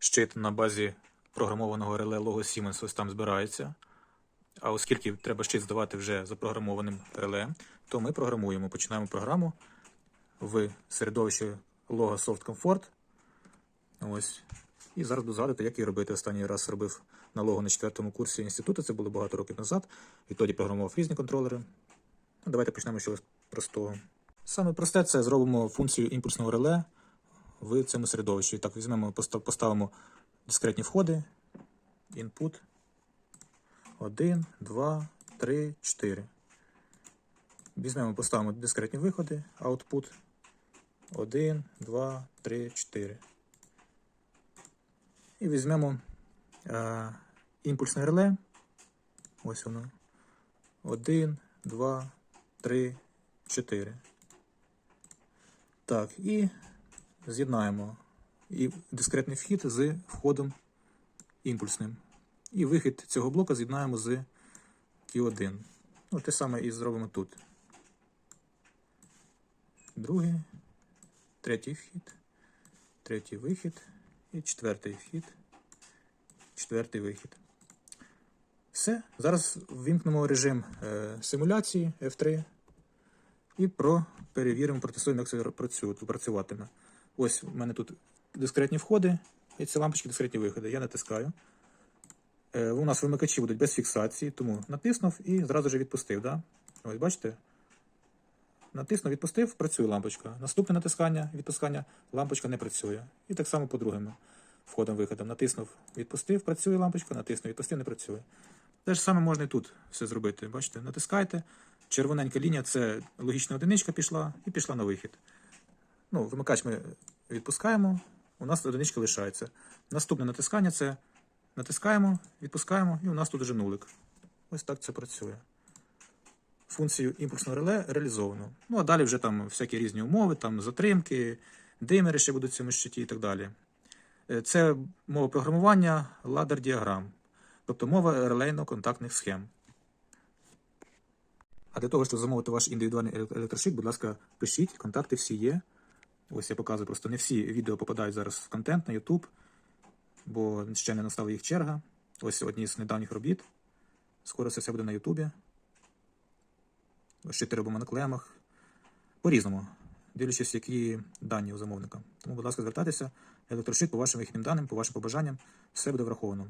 щит на базі програмованого реле Logo Siemens ось там збирається. А оскільки треба щит здавати вже запрограмованим реле, то ми програмуємо. Починаємо програму в середовищі Logo Soft Comfort. Ось. І зараз буду згадувати, як її робити. Останній раз робив на Logo на четвертому курсі інституту, це було багато років назад. Відтоді програмував різні контролери. Ну, давайте почнемо з чогось простого. Саме просте це зробимо функцію імпульсного реле в цьому середовищі. Так, візьмемо, постав- поставимо дискретні входи. Input. 1, 2, 3, 4. Візьмемо, поставимо дискретні виходи. Output. 1, 2, 3, 4. І візьмемо е, імпульсне реле. Ось воно. 1, 2, 3, 4. Так, і з'єднаємо і дискретний вхід з входом імпульсним. І вихід цього блока з'єднаємо з Q1. Ну, те саме і зробимо тут. Другий, третій вхід, третій вихід і четвертий вхід, четвертий вихід. Все. Зараз ввімкнемо режим е, симуляції F3 і про перевіримо, протестуємо, як це працюватиме. Ось у мене тут дискретні входи, і ці лампочки дискретні виходи. Я натискаю. Е, у нас вимикачі будуть без фіксації, тому натиснув і зразу ж відпустив. Да? Ось бачите? Натиснув, відпустив, працює лампочка. Наступне натискання, відпускання, лампочка не працює. І так само по другому входом виходом. Натиснув, відпустив, працює лампочка, натиснув, відпустив, не працює. Те ж саме можна і тут все зробити. Бачите, натискайте. Червоненька лінія це логічна одиничка пішла і пішла на вихід. Ну, вимикач ми відпускаємо, у нас одиничка лишається. Наступне натискання це натискаємо, відпускаємо, і у нас тут вже нулик. Ось так це працює. Функцію імпульсного реле реалізовано. Ну, а далі вже там всякі різні умови, там затримки, димери ще будуть в цьому щиті і так далі. Е, Це мова програмування ладер діаграм, тобто мова релейно-контактних схем. А для того, щоб замовити ваш індивідуальний еле- електрошик, будь ласка, пишіть, контакти всі є. Ось я показую, просто не всі відео попадають зараз в контент на YouTube, бо ще не настала їх черга. Ось одні з недавніх робіт. Скоро це все буде на Ютубі. Ось ще робимо на клемах. По-різному, дивлячись, які дані у замовника. Тому, будь ласка, звертайтеся, електрошик по вашим вихідним даним, по вашим побажанням, все буде враховано.